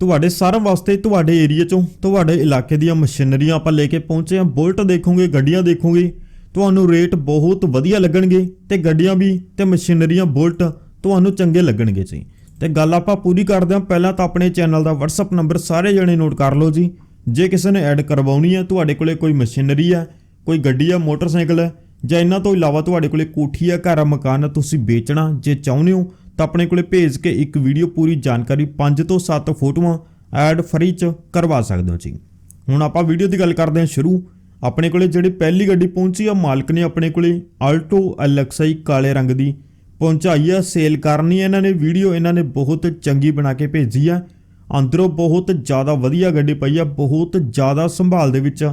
ਤੁਹਾਡੇ ਸਾਰਿਆਂ ਵਾਸਤੇ ਤੁਹਾਡੇ ਏਰੀਆ ਚੋਂ, ਤੁਹਾਡੇ ਇਲਾਕੇ ਦੀਆਂ ਮਸ਼ੀਨਰੀਆਂ ਆਪਾਂ ਲੈ ਕੇ ਪਹੁੰਚੇ ਹਾਂ। ਬੁਲਟ ਦੇਖੋਗੇ, ਗੱਡੀਆਂ ਦੇਖੋਗੇ, ਤੁਹਾਨੂੰ ਰੇਟ ਬਹੁਤ ਵਧੀਆ ਲੱਗਣਗੇ ਤੇ ਗੱਡੀਆਂ ਵੀ ਤੇ ਮਸ਼ੀਨਰੀਆਂ, ਬੁਲਟ ਤੁਹਾਨੂੰ ਚੰਗੇ ਲੱਗਣਗੇ ਜੀ। ਤੇ ਗੱਲ ਆਪਾਂ ਪੂਰੀ ਕਰਦੇ ਹਾਂ। ਪਹਿਲਾਂ ਤਾਂ ਆਪਣੇ ਚੈਨਲ ਦਾ WhatsApp ਨੰਬਰ ਸਾਰੇ ਜਣੇ ਨੋਟ ਕਰ ਲਓ ਜੀ। ਜੇ ਕਿਸੇ ਨੇ ਐਡ ਕਰਵਾਉਣੀ ਹੈ, ਤੁਹਾਡੇ ਕੋਲੇ ਕੋਈ ਮਸ਼ੀਨਰੀ ਹੈ, ਕੋਈ ਗੱਡੀ ਹੈ, ਮੋਟਰਸਾਈਕਲ ਹੈ ਜਾਂ ਇਹਨਾਂ ਤੋਂ ਇਲਾਵਾ ਤੁਹਾਡੇ ਕੋਲੇ ਕੋਠੀ ਹੈ, ਘਰ ਹੈ, ਮਕਾਨ ਹੈ, ਤੁਸੀਂ ਵੇਚਣਾ, ਜੇ ਚਾਹੁੰਦੇ ਹੋ ਤਾਂ ਆਪਣੇ ਕੋਲੇ ਭੇਜ ਕੇ ਇੱਕ ਵੀਡੀਓ ਪੂਰੀ ਜਾਣਕਾਰੀ 5 ਤੋਂ 7 ਫੋਟੋਆਂ ਐਡ ਫਰੀ ਚ ਕਰਵਾ ਸਕਦੇ ਹੋ ਜੀ। ਹੁਣ ਆਪਾਂ ਵੀਡੀਓ ਦੀ ਗੱਲ ਕਰਦੇ ਹਾਂ ਸ਼ੁਰੂ। ਆਪਣੇ ਕੋਲੇ ਜਿਹੜੀ ਪਹਿਲੀ ਗੱਡੀ ਪਹੁੰਚੀ ਆ, ਮਾਲਕ ਨੇ ਆਪਣੇ ਕੋਲੇ ਆਲਟੋ ਐਲਐਕਸਆਈ ਕਾਲੇ ਰੰਗ ਦੀ ਪਹੁੰਚਾਈ ਆ। ਸੇਲ ਕਰਨੀ ਹੈ ਇਹਨਾਂ ਨੇ, ਵੀਡੀਓ ਇਹਨਾਂ ਨੇ ਬਹੁਤ ਚੰਗੀ ਬਣਾ ਕੇ ਭੇਜੀ ਆ। ਅੰਦਰੋਂ ਬਹੁਤ ਜ਼ਿਆਦਾ ਵਧੀਆ ਗੱਡੀ ਪਈ ਆ, ਬਹੁਤ ਜ਼ਿਆਦਾ ਸੰਭਾਲ ਦੇ ਵਿੱਚ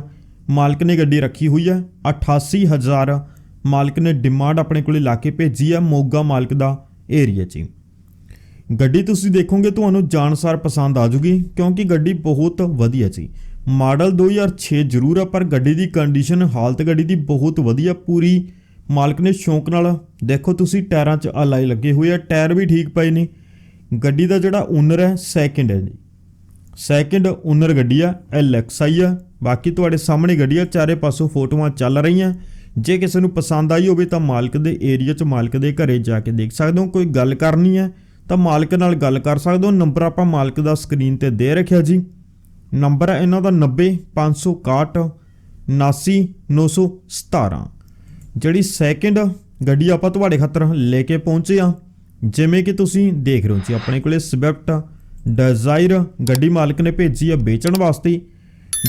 ਮਾਲਕ ਨੇ ਗੱਡੀ ਰੱਖੀ ਹੋਈ ਆ। 88000 ਮਾਲਕ ਨੇ ਡਿਮਾਂਡ ਆਪਣੇ ਕੋਲੇ ਲਾ ਕੇ ਭੇਜੀ ਆ। ਮੋਗਾ ਮਾਲਕ ਦਾ ਏਰੀਆ 'ਚ ਗੱਡੀ ਤੁਸੀਂ ਦੇਖੋਗੇ ਤੁਹਾਨੂੰ ਜਾਣਸਾਰ ਪਸੰਦ ਆ ਜੂਗੀ, ਕਿਉਂਕਿ ਗੱਡੀ ਬਹੁਤ ਵਧੀਆ ਸੀ। ਮਾਡਲ 2006 ਜ਼ਰੂਰ ਆ, ਪਰ ਗੱਡੀ ਦੀ ਕੰਡੀਸ਼ਨ ਹਾਲਤ ਗੱਡੀ ਦੀ ਬਹੁਤ ਵਧੀਆ, ਪੂਰੀ ਮਾਲਕ ਨੇ ਸ਼ੌਂਕ ਨਾਲ। ਦੇਖੋ ਤੁਸੀਂ ਟਾਇਰਾਂ 'ਚ ਅਲਾਈ ਲੱਗੇ ਹੋਏ ਆ, ਟਾਇਰ ਵੀ ਠੀਕ ਪਏ ਨੇ। ਗੱਡੀ ਦਾ ਜਿਹੜਾ ਓਨਰ ਹੈ ਸੈਕਿੰਡ ਹੈ ਜੀ। ਸੈਕਿੰਡ ਓਨਰ ਗੱਡੀ ਆ ਐਲਐਕਸਆਈ ਆ। ਬਾਕੀ ਤੁਹਾਡੇ ਸਾਹਮਣੇ ਗੱਡੀ ਆ, ਚਾਰੇ ਪਾਸੋਂ ਫੋਟੋਆਂ ਚੱਲ ਰਹੀਆਂ। ਜੇ ਕਿਸੇ ਨੂੰ ਪਸੰਦ ਆਈ ਹੋਵੇ ਤਾਂ ਮਾਲਕ ਦੇ ਏਰੀਆ 'ਚ ਮਾਲਕ ਦੇ ਘਰੇ ਜਾ ਕੇ ਦੇਖ ਸਕਦੇ ਹੋ। ਕੋਈ ਗੱਲ ਕਰਨੀ ਹੈ ਤਾਂ ਮਾਲਕ ਨਾਲ ਗੱਲ ਕਰ ਸਕਦੇ ਹੋ। ਨੰਬਰ ਆਪਾਂ ਮਾਲਕ ਦਾ ਸਕਰੀਨ ਤੇ ਦੇ ਰੱਖਿਆ ਜੀ। ਨੰਬਰ ਹੈ ਇਹਨਾਂ ਦਾ 90 561 79 917 ਜਿਹੜੀ ਸੈਕਿੰਡ ਗੱਡੀ ਆਪਾਂ ਤੁਹਾਡੇ ਖਾਤਰ ਲੈ ਕੇ ਪਹੁੰਚੇ ਆ ਜਿਵੇਂ ਕਿ ਤੁਸੀਂ ਦੇਖ ਰਹੇ ਹੋ ਜੀ, ਆਪਣੇ ਕੋਲੇ ਸਵਿਫਟ ਡਿਜ਼ਾਇਰ ਗੱਡੀ ਮਾਲਕ ਨੇ ਭੇਜੀ ਆ ਵੇਚਣ ਵਾਸਤੇ।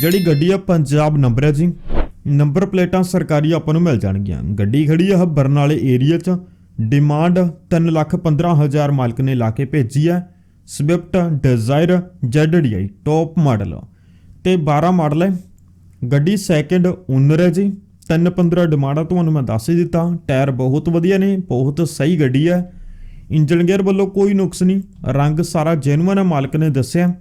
ਜਿਹੜੀ ਗੱਡੀ ਆ ਪੰਜਾਬ ਨੰਬਰ ਹੈ ਜੀ। ਨੰਬਰ ਪਲੇਟਾਂ ਸਰਕਾਰੀ ਆਪਾਂ ਨੂੰ ਮਿਲ ਜਾਣਗੀਆਂ। ਗੱਡੀ ਖੜੀ ਆ ਬਰਨਾਲੇ ਏਰੀਆ 'ਚ। ਡਿਮਾਂਡ 315000 ਮਾਲਕ ਨੇ ਲਾ ਕੇ ਭੇਜੀ ਆ। Swift Dzire ZDI top model ਤੇ 12 ਮਾਡਲ ਹੈ ਗੱਡੀ ਸੈਕਿੰਡ ਓਨਰ ਹੈ ਜੀ। 315 ਡਿਮਾਂਡ ਆ, ਤੁਹਾਨੂੰ ਮੈਂ ਦੱਸ ਹੀ ਦਿੱਤਾ। ਟਾਇਰ ਬਹੁਤ ਵਧੀਆ ਨੇ, ਬਹੁਤ ਸਹੀ ਗੱਡੀ ਹੈ ਇੰਜਨ ਗੇਅਰ ਵੱਲੋਂ ਕੋਈ ਨੁਕਸ ਨਹੀਂ। ਰੰਗ ਸਾਰਾ ਜੈਨੂਇਨ ਹੈ ਮਾਲਕ ਨੇ ਦੱਸਿਆ।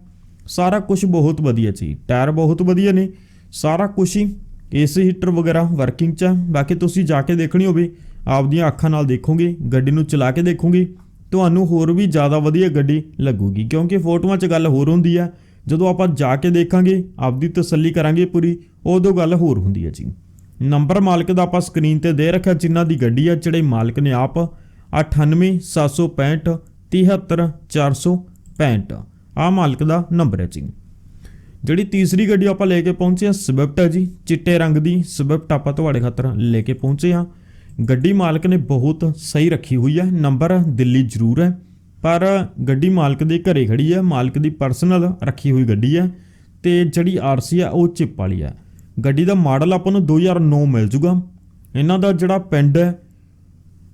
ਸਾਰਾ ਕੁਝ ਬਹੁਤ ਵਧੀਆ ਜੀ। ਟਾਇਰ ਬਹੁਤ ਵਧੀਆ ਨੇ। ਸਾਰਾ ਕੁਝ ਹੀ ਏਸੀ ਹੀਟਰ ਵਗੈਰਾ ਵਰਕਿੰਗ ਚ ਹੈ ਬਾਕੀ ਤੁਸੀਂ ਜਾ ਕੇ ਦੇਖਣੀ ਹੋਵੇ, ਆਪਦੀਆਂ ਅੱਖਾਂ ਨਾਲ ਦੇਖੋਗੇ, ਗੱਡੀ ਨੂੰ ਚਲਾ ਕੇ ਦੇਖੋਗੇ, ਤੁਹਾਨੂੰ ਹੋਰ ਵੀ ਜ਼ਿਆਦਾ ਵਧੀਆ ਗੱਡੀ ਲੱਗੂਗੀ। ਕਿਉਂਕਿ ਫੋਟੋਆਂ 'ਚ ਗੱਲ ਹੋਰ ਹੁੰਦੀ ਹੈ ਜਦੋਂ ਆਪਾਂ ਜਾ ਕੇ ਦੇਖਾਂਗੇ, ਆਪਦੀ ਤਸੱਲੀ ਕਰਾਂਗੇ ਪੂਰੀ, ਉਦੋਂ ਗੱਲ ਹੋਰ ਹੁੰਦੀ ਹੈ ਜੀ। ਨੰਬਰ ਮਾਲਕ ਦਾ ਆਪਾਂ ਸਕਰੀਨ ਤੇ ਦੇ ਰੱਖਿਆ, ਜਿਨ੍ਹਾਂ ਦੀ ਗੱਡੀ ਆ, ਜਿਹੜੇ ਮਾਲਕ ਨੇ ਆਪ। 98765 73465 ਆ ਮਾਲਕ ਦਾ ਨੰਬਰ ਹੈ ਜੀ। ਜਿਹੜੀ ਤੀਸਰੀ ਗੱਡੀ ਆਪਾਂ ਲੈ ਕੇ ਪਹੁੰਚੇ ਆ ਸਵਿਫਟ ਹੈ ਜੀ, ਚਿੱਟੇ ਰੰਗ ਦੀ ਸਵਿਫਟ ਆਪਾਂ ਤੁਹਾਡੇ ਖਾਤਰ ਲੈ ਕੇ ਪਹੁੰਚੇ ਆ ਗੱਡੀ ਮਾਲਕ ਨੇ ਬਹੁਤ ਸਹੀ ਰੱਖੀ ਹੋਈ ਹੈ, ਨੰਬਰ ਦਿੱਲੀ ਜ਼ਰੂਰ ਹੈ, ਪਰ ਗੱਡੀ ਮਾਲਕ ਦੇ ਘਰੇ ਖੜੀ ਹੈ, ਮਾਲਕ ਦੀ ਪਰਸਨਲ ਰੱਖੀ ਹੋਈ ਗੱਡੀ ਹੈ ਤੇ ਜਿਹੜੀ ਆਰਸੀ ਆ ਉਹ ਚਿਪ ਵਾਲੀ ਹੈ। ਗੱਡੀ ਦਾ ਮਾਡਲ ਆਪਾਂ ਨੂੰ 2009 ਮਿਲ ਜੂਗਾ। ਇਹਨਾਂ ਦਾ ਜਿਹੜਾ ਪਿੰਡ ਹੈ,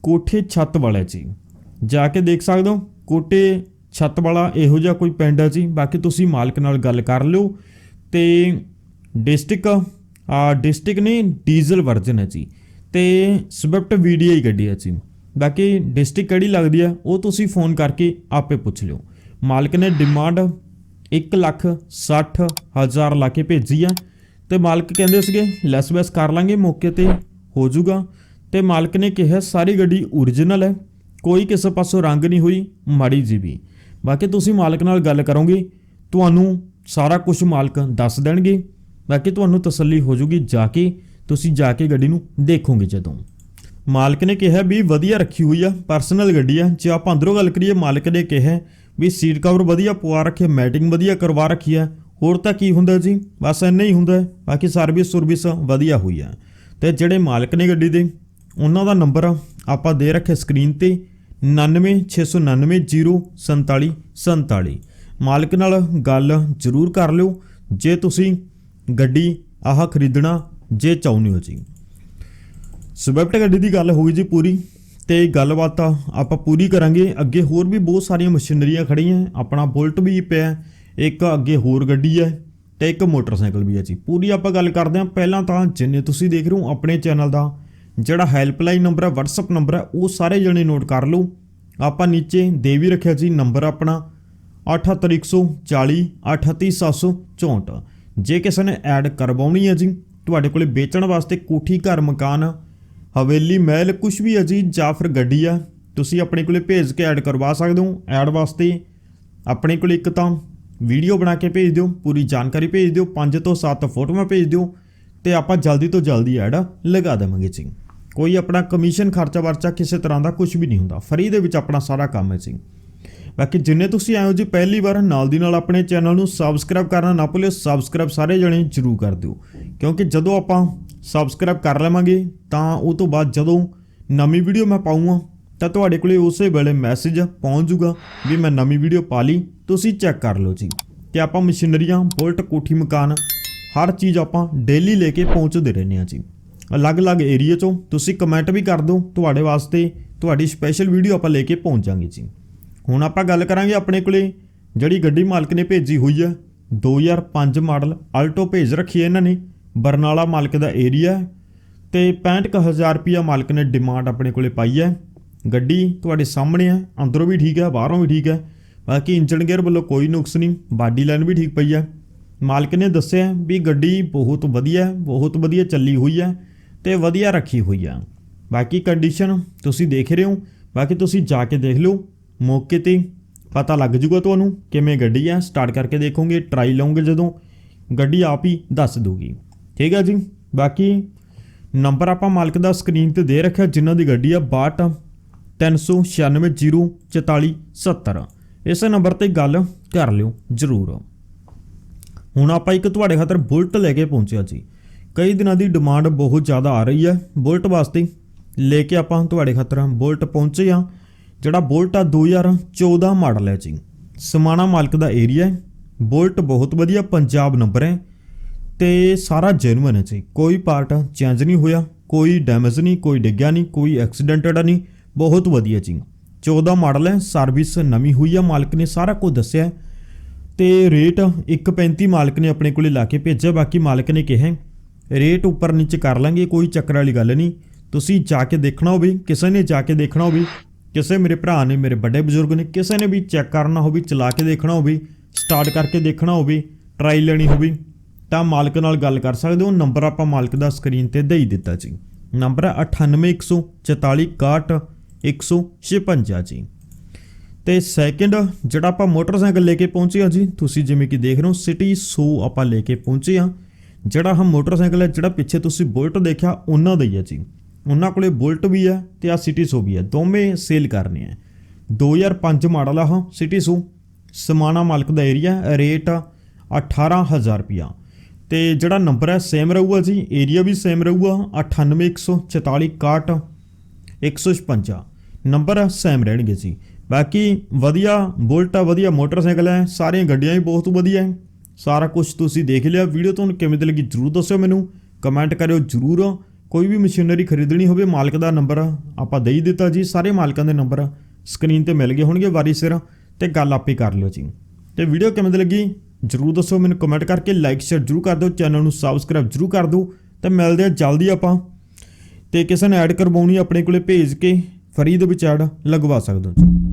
ਕੋਠੇ ਛੱਤ ਵਾਲਾ ਜੀ, ਜਾ ਕੇ ਦੇਖ ਸਕਦੇ ਹੋ ਕੋਟੇ ਛੱਤ ਵਾਲਾ ਇਹੋ ਜਿਹਾ ਕੋਈ ਪਿੰਡ ਹੈ ਜੀ। ਬਾਕੀ ਤੁਸੀਂ ਮਾਲਕ ਨਾਲ ਗੱਲ ਕਰ ਲਿਓ। ਤੇ ਡਿਸਟ੍ਰਿਕ, ਆ ਡਿਸਟ੍ਰਿਕ ਨੇ ਡੀਜ਼ਲ ਵਰਜਨ ਹੈ ਜੀ। ਤੇ ਸਵਿਫਟ ਵੀਡੀਆਈ ਗੱਡੀ ਹੈ ਜੀ। ਬਾਕੀ ਡਿਸਟ੍ਰਿਕਟ ਕਿਹੜੀ ਲੱਗਦੀ ਹੈ, ਉਹ ਤੁਸੀਂ ਫੋਨ ਕਰਕੇ ਆਪੇ ਪੁੱਛ ਲਿਓ। ਮਾਲਕ ਨੇ ਡਿਮਾਂਡ 1 ਲੱਖ 60 ਹਜ਼ਾਰ ਲਾ ਕੇ ਭੇਜੀ ਆ। ਤੇ ਮਾਲਕ ਕਹਿੰਦੇ ਸੀਗੇ, ਲੈਸ ਵੈਸ ਕਰ ਲਾਂਗੇ, ਮੌਕੇ ਤੇ ਹੋ ਜਾਊਗਾ। ਤੇ ਮਾਲਕ ਨੇ ਕਿਹਾ, ਸਾਰੀ ਗੱਡੀ ਓਰੀਜਨਲ ਹੈ। ਕੋਈ ਕਿਸੇ ਪਾਸੋਂ ਰੰਗ ਨਹੀਂ ਹੋਈ, ਮਾੜੀ ਜੀ ਵੀ। ਬਾਕੀ ਤੁਸੀਂ ਮਾਲਕ ਨਾਲ ਗੱਲ ਕਰੋਗੇ, ਤੁਹਾਨੂੰ ਸਾਰਾ ਕੁਝ ਮਾਲਕ ਦੱਸ ਦੇਣਗੇ। ਬਾਕੀ ਤੁਹਾਨੂੰ ਤਸੱਲੀ ਹੋ ਜਾਊਗੀ ਜਾ ਕੇ, ਤੁਸੀਂ ਜਾ ਕੇ ਗੱਡੀ ਨੂੰ ਦੇਖੋਗੇ ਜਦੋਂ। ਮਾਲਕ ਨੇ ਕਿਹਾ ਵੀ ਵਧੀਆ ਰੱਖੀ ਹੋਈ ਆ ਪਰਸਨਲ ਗੱਡੀ ਆ। ਜੇ ਆਪਾਂ ਅੰਦਰੋਂ ਗੱਲ ਕਰੀਏ, ਮਾਲਕ ਨੇ ਕਿਹਾ ਵੀ ਸੀਟ ਕਵਰ ਵਧੀਆ ਪਵਾ ਰੱਖਿਆ ਮੈਟਿੰਗ ਵਧੀਆ ਕਰਵਾ ਰੱਖੀ ਆ। ਹੋਰ ਤਾਂ ਕੀ ਹੁੰਦਾ ਜੀ? ਬਸ ਇੰਨਾ ਹੀ ਹੁੰਦਾ। ਬਾਕੀ ਸਰਵਿਸ ਸਰਵਿਸ ਵਧੀਆ ਹੋਈ ਆ। ਤੇ ਜਿਹੜੇ ਮਾਲਕ ਨੇ ਗੱਡੀ ਦੇ, ਉਹਨਾਂ ਦਾ ਨੰਬਰ ਆਪਾਂ ਦੇ ਰੱਖਿਆ ਸਕਰੀਨ ਤੇ। 9969904747 ਮਾਲਕ ਨਾਲ ਗੱਲ ਜ਼ਰੂਰ ਕਰ ਲਿਓ। ਜੇ ਤੁਸੀਂ ਗੱਡੀ ਆਹ ਖਰੀਦਣਾ, ਜੇ ਚਾਹੁੰਦੇ ਹੋ ਜੀ। ਸਵਿਫਟ ਗੱਡੀ ਦੀ ਗੱਲ ਹੋਈ ਜੀ ਪੂਰੀ ਤੇ ਗੱਲਬਾਤ ਆਪਾਂ ਪੂਰੀ ਕਰਾਂਗੇ। ਅੱਗੇ ਹੋਰ ਵੀ ਬਹੁਤ ਸਾਰੀਆਂ ਮਸ਼ੀਨਰੀਆਂ ਖੜੀਆਂ ਆਪਣਾ ਬੁਲਟ ਵੀ ਪਿਆ। ਇੱਕ ਅੱਗੇ ਹੋਰ ਗੱਡੀ ਹੈ ਤੇ ਇੱਕ ਮੋਟਰਸਾਈਕਲ ਵੀ ਹੈ ਜੀ। ਪੂਰੀ ਆਪਾਂ ਗੱਲ ਕਰਦੇ ਹਾਂ। ਪਹਿਲਾਂ ਤਾਂ ਜਿੰਨੇ ਤੁਸੀਂ ਦੇਖ ਰਹੇ ਹੋ ਆਪਣੇ ਚੈਨਲ ਦਾ ਜਿਹੜਾ ਹੈਲਪਲਾਈਨ ਨੰਬਰ ਹੈ WhatsApp ਨੰਬਰ ਹੈ ਉਹ ਸਾਰੇ ਜਣੇ ਨੋਟ ਕਰ ਲਓ। ਆਪਾਂ ਨੀਚੇ ਦੇ ਵੀ ਰੱਖਿਆ ਜੀ ਨੰਬਰ ਆਪਣਾ 78140 38764 ਜੇ ਕਿਸੇ ਨੇ ਐਡ ਕਰਵਾਉਣੀ ਹੈ ਜੀ, ਤੁਹਾਡੇ ਕੋਲੇ ਵੇਚਣ ਵਾਸਤੇ ਕੋਠੀ, ਘਰ, ਮਕਾਨ, ਹਵੇਲੀ, ਮਹਿਲ ਕੁਝ ਵੀ ਹੈ ਜੀ, ਜਾਂ ਫਿਰ ਗੱਡੀ ਆ, ਤੁਸੀਂ ਆਪਣੇ ਕੋਲੇ ਭੇਜ ਕੇ ਐਡ ਕਰਵਾ ਸਕਦੇ ਹੋ। ਐਡ ਵਾਸਤੇ ਆਪਣੇ ਕੋਲੇ ਇੱਕ ਤਾਂ ਵੀਡੀਓ ਬਣਾ ਕੇ ਭੇਜ ਦਿਓ, ਪੂਰੀ ਜਾਣਕਾਰੀ ਭੇਜ ਦਿਓ 5 ਤੋਂ 7 ਫੋਟੋਆਂ ਭੇਜ ਦਿਓ, ਤੇ ਆਪਾਂ ਜਲਦੀ ਤੋਂ ਜਲਦੀ ਐਡ ਲਗਾ ਦੇਵਾਂਗੇ ਜੀ। ਕੋਈ ਆਪਣਾ ਕਮਿਸ਼ਨ ਖਰਚਾ ਵਰਚਾ ਕਿਸੇ ਤਰ੍ਹਾਂ ਦਾ ਕੁਝ ਵੀ ਨਹੀਂ ਹੁੰਦਾ। ਫਰੀ ਦੇ ਵਿੱਚ ਆਪਣਾ ਸਾਰਾ ਕੰਮ ਹੈ ਜੀ। ਬਾਕੀ ਜਿੰਨੇ ਤੁਸੀਂ ਆਏ ਹੋ ਜੀ ਪਹਿਲੀ ਵਾਰ, ਨਾਲ ਦੀ ਨਾਲ ਆਪਣੇ ਚੈਨਲ ਨੂੰ ਸਬਸਕ੍ਰਾਈਬ ਕਰਨਾ ਨਾ ਭੁੱਲਿਓ। ਸਬਸਕ੍ਰਾਈਬ ਸਾਰੇ ਜਣੇ ਜਰੂਰ ਕਰ ਦਿਓ। ਕਿਉਂਕਿ ਜਦੋਂ ਆਪਾਂ ਸਬਸਕ੍ਰਾਈਬ ਕਰ ਲਵਾਂਗੇ, ਤਾਂ ਉਹ ਤੋਂ ਬਾਅਦ ਜਦੋਂ ਨਵੀਂ ਵੀਡੀਓ ਮੈਂ ਪਾਉਂਗਾ ਤਾਂ ਤੁਹਾਡੇ ਕੋਲੇ ਉਸੇ ਵੇਲੇ ਮੈਸੇਜ ਪਹੁੰਚ ਜਾਊਗਾ ਵੀ ਮੈਂ ਨਵੀਂ ਵੀਡੀਓ ਪਾ ਲਈ। ਤੁਸੀਂ ਚੈੱਕ ਕਰ ਲਓ ਜੀ ਤੇ ਆਪਾਂ ਮਸ਼ੀਨਰੀਆਂ ਬੁਲਟ ਕੋਠੀ, ਮਕਾਨ, ਹਰ ਚੀਜ਼ ਆਪਾਂ ਡੇਲੀ ਲੈ ਕੇ ਪਹੁੰਚਦੇ ਰਹਿੰਦੇ ਹਾਂ ਜੀ। ਅਲੱਗ-ਅਲੱਗ ਏਰੀਆ ਚੋਂ ਤੁਸੀਂ ਕਮੈਂਟ ਵੀ ਕਰ ਦਿਓ, ਤੁਹਾਡੇ ਵਾਸਤੇ ਤੁਹਾਡੀ ਸਪੈਸ਼ਲ ਵੀਡੀਓ ਆਪਾਂ ਲੈ ਕੇ ਪਹੁੰਚਾਂਗੇ ਜੀ। ਹੁਣ ਆਪਾਂ ਗੱਲ ਕਰਾਂਗੇ ਆਪਣੇ ਕੋਲੇ, ਜਿਹੜੀ ਗੱਡੀ ਮਾਲਕ ਨੇ ਭੇਜੀ ਹੋਈ ਹੈ 2005 ਮਾਡਲ ਆਲਟੋ ਭੇਜ ਰੱਖੀ ਹੈ ਇਹਨਾਂ ਨੇ, ਬਰਨਾਲਾ ਮਾਲਕ ਦਾ ਏਰੀਆ ਹੈ, ਤੇ 65000 ਰੁਪਿਆ ਮਾਲਕ ਨੇ ਡਿਮਾਂਡ ਆਪਣੇ ਕੋਲੇ ਪਾਈ ਹੈ। ਗੱਡੀ ਤੁਹਾਡੇ ਸਾਹਮਣੇ ਹੈ, ਅੰਦਰੋਂ ਵੀ ਠੀਕ ਹੈ, ਬਾਹਰੋਂ ਵੀ ਠੀਕ ਹੈ, ਬਾਕੀ ਇੰਜਨ ਗੇਅਰ ਵੱਲੋਂ ਕੋਈ ਨੁਕਸ ਨਹੀਂ, ਬਾਡੀ ਲਾਈਨ ਵੀ ਠੀਕ ਪਈ ਹੈ। ਮਾਲਕ ਨੇ ਦੱਸਿਆ ਵੀ ਗੱਡੀ ਬਹੁਤ ਵਧੀਆ ਬਹੁਤ ਵਧੀਆ ਚੱਲੀ ਹੋਈ ਹੈ। ਤੇ ਵਧੀਆ ਰੱਖੀ ਹੋਈ ਆ। ਬਾਕੀ ਕੰਡੀਸ਼ਨ ਤੁਸੀਂ ਦੇਖ ਰਹੇ ਹੋ, ਬਾਕੀ ਤੁਸੀਂ ਜਾ ਕੇ ਦੇਖ ਲਓ, ਮੌਕੇ ਤੇ ਪਤਾ ਲੱਗ ਜੂਗਾ ਤੁਹਾਨੂੰ ਕਿਵੇਂ ਗੱਡੀ ਆ। ਸਟਾਰਟ ਕਰਕੇ ਦੇਖੋਗੇ ਟਰਾਈ ਲਓਗੇ ਜਦੋਂ, ਗੱਡੀ ਆਪ ਹੀ ਦੱਸ ਦੂਗੀ ਠੀਕ ਆ ਜੀ? ਬਾਕੀ ਨੰਬਰ ਆਪਾਂ ਮਾਲਕ ਦਾ ਸਕਰੀਨ ਤੇ ਦੇ ਰੱਖਿਆ, ਜਿਨ੍ਹਾਂ ਦੀ ਗੱਡੀ ਆ 62 396 ਇਸ ਨੰਬਰ ਤੇ ਗੱਲ ਕਰ ਲਿਓ ਜਰੂਰ। ਹੁਣ ਆਪਾਂ ਇੱਕ ਤੁਹਾਡੇ ਖਾਤਰ ਬੁਲਟ ਲੈ ਕੇ ਪਹੁੰਚਿਆ ਜੀ। ਕਈ ਦਿਨਾਂ ਦੀ ਡਿਮਾਂਡ ਬਹੁਤ ਜ਼ਿਆਦਾ ਆ ਰਹੀ ਹੈ ਬੁਲਟ ਵਾਸਤੇ। ਲੈ ਕੇ ਆਪਾਂ ਤੁਹਾਡੇ ਖਾਤਰ ਬੁਲਟ ਪਹੁੰਚੇ ਆ ਜਿਹੜਾ ਬੁਲਟ ਆ 2014 ਮਾਡਲ ਹੈ ਜੀ। ਸਮਾਣਾ ਮਾਲਕ ਦਾ ਏਰੀਆ ਹੈ, ਬੁਲਟ ਬਹੁਤ ਵਧੀਆ ਪੰਜਾਬ ਨੰਬਰ ਹੈ ਤੇ ਸਾਰਾ ਜੈਨੂਇਨ ਹੈ ਜੀ। ਕੋਈ ਪਾਰਟ ਚੇਂਜ ਨਹੀਂ ਹੋਇਆ, ਕੋਈ ਡੈਮੇਜ ਨਹੀਂ, ਕੋਈ ਡਿੱਗਿਆ ਨਹੀਂ, ਕੋਈ ਐਕਸੀਡੈਂਟਡ ਨਹੀਂ, ਬਹੁਤ ਵਧੀਆ ਜੀ। 14 ਮਾਡਲ ਹੈ ਸਰਵਿਸ ਨਵੀਂ ਹੋਈ ਆ, ਮਾਲਕ ਨੇ ਸਾਰਾ ਕੁਝ ਦੱਸਿਆ ਹੈ ਤੇ ਰੇਟ 135 ਮਾਲਕ ਨੇ ਆਪਣੇ ਕੋਲੇ ਲਾ ਕੇ ਭੇਜਿਆ, ਬਾਕੀ ਮਾਲਕ ਨੇ ਕਿਹਾ ਰੇਟ ਉੱਪਰ ਨੀਚੇ ਕਰ ਲਾਂਗੇ, ਕੋਈ ਚੱਕਰ ਵਾਲੀ ਗੱਲ ਨਹੀਂ। ਤੁਸੀਂ ਜਾ ਕੇ ਦੇਖਣਾ ਹੋਵੇ, ਕਿਸੇ ਨੇ ਜਾ ਕੇ ਦੇਖਣਾ ਹੋਵੇ, ਕਿਸੇ ਮੇਰੇ ਭਰਾ ਨੇ, ਮੇਰੇ ਵੱਡੇ ਬਜ਼ੁਰਗ ਨੇ, ਕਿਸੇ ਨੇ ਵੀ ਚੈੱਕ ਕਰਨਾ ਹੋਵੇ, ਚਲਾ ਕੇ ਦੇਖਣਾ ਹੋਵੇ, ਸਟਾਰਟ ਕਰਕੇ ਦੇਖਣਾ ਹੋਵੇ ਟਰਾਈ ਲੈਣੀ ਹੋਵੇ, ਤਾਂ ਮਾਲਕ ਨਾਲ ਗੱਲ ਕਰ ਸਕਦੇ ਹੋ। ਨੰਬਰ ਆਪਾਂ ਮਾਲਕ ਦਾ ਸਕਰੀਨ ਤੇ ਦੇ ਹੀ ਦਿੱਤਾ ਜੀ। ਨੰਬਰ ਹੈ 98144161 156 ਜੀ। ਤੇ ਸੈਕਿੰਡ ਜਿਹੜਾ ਆਪਾਂ ਮੋਟਰਸਾਈਕਲ ਲੈ ਕੇ ਪਹੁੰਚੇ ਆ ਜੀ, ਤੁਸੀਂ ਜਿਵੇਂ ਕਿ ਦੇਖ ਰਹੇ ਹੋ ਸਿਟੀ 100 ਆਪਾਂ ਲੈ ਕੇ ਪਹੁੰਚੇ ਆ। ਜਿਹੜਾ ਹਮ ਮੋਟਰਸਾਈਕਲ ਹੈ, ਜਿਹੜਾ ਪਿੱਛੇ ਤੁਸੀਂ ਬੁਲਟ ਦੇਖਿਆ, ਉਹਨਾਂ ਦਾ ਹੀ ਹੈ ਜੀ। ਉਹਨਾਂ ਕੋਲੇ ਬੁਲਟ ਵੀ ਹੈ ਤੇ ਆ ਸਿਟੀ 100 ਵੀ ਹੈ। ਦੋਵੇਂ ਸੇਲ ਕਰਨੇ ਆ 2005 ਮਾਡਲ ਆ ਹਾਂ ਸਿਟੀ ਸੋ ਸਮਾਣਾ ਮਾਲਕ ਦਾ ਏਰੀਆ ਰੇਟ 18000 ਰੁਪਿਆ ਤੇ ਜਿਹੜਾ ਨੰਬਰ ਹੈ ਸੇਮ ਰਹੂਗਾ ਜੀ। ਏਰੀਆ ਵੀ ਸੇਮ ਰਹੂਗਾ 98144161 156 ਨੰਬਰ ਸੇਮ ਰਹਿਣਗੇ ਜੀ। ਬਾਕੀ ਵਧੀਆ ਬੁਲਟ ਆ, ਵਧੀਆ ਮੋਟਰਸਾਈਕਲ ਹੈ, ਸਾਰੀਆਂ ਗੱਡੀਆਂ ਵੀ ਬਹੁਤ ਵਧੀਆ ਹੈ। ਸਾਰਾ ਕੁਝ ਤੁਸੀਂ ਦੇਖ ਲਿਆ। ਵੀਡੀਓ ਤੁਹਾਨੂੰ ਕਿਵੇਂ ਦੀ ਲੱਗੀ ਜਰੂਰ ਦੱਸਿਓ ਮੈਨੂੰ। ਕਮੈਂਟ ਕਰਿਓ ਜਰੂਰ। ਕੋਈ ਵੀ ਮਸ਼ੀਨਰੀ ਖਰੀਦਣੀ ਹੋਵੇ, ਮਾਲਕ ਦਾ ਨੰਬਰ ਆਪਾਂ ਦੇ ਹੀ ਦਿੱਤਾ ਜੀ, ਸਾਰੇ ਮਾਲਕਾਂ ਦੇ ਨੰਬਰ ਸਕਰੀਨ ਤੇ ਮਿਲ ਗਏ ਹੋਣਗੇ ਵਾਰੀ ਸਿਰ ਤੇ ਗੱਲ ਆਪੇ ਕਰ ਲਿਓ ਜੀ। ਤੇ ਵੀਡੀਓ ਕਿਵੇਂ ਦੀ ਲੱਗੀ ਜਰੂਰ ਦੱਸੋ ਮੈਨੂੰ। ਕਮੈਂਟ ਕਰਕੇ ਲਾਈਕ ਸ਼ੇਅਰ ਜਰੂਰ ਕਰ ਦਿਓ, ਚੈਨਲ ਨੂੰ ਸਬਸਕ੍ਰਾਈਬ ਜਰੂਰ ਕਰ ਦਿਓ। ਤੇ ਮਿਲਦੇ ਆ ਜਲਦੀ ਆਪਾਂ। ਤੇ ਕਿਸੇ ਨੇ ਐਡ ਕਰਵਾਉਣੀ ਆਪਣੇ ਕੋਲੇ ਭੇਜ ਕੇ ਫਰੀ ਦੇ ਵਿੱਚ ਐਡ ਲਗਵਾ ਸਕਦੇ ਹੋ ਜੀ।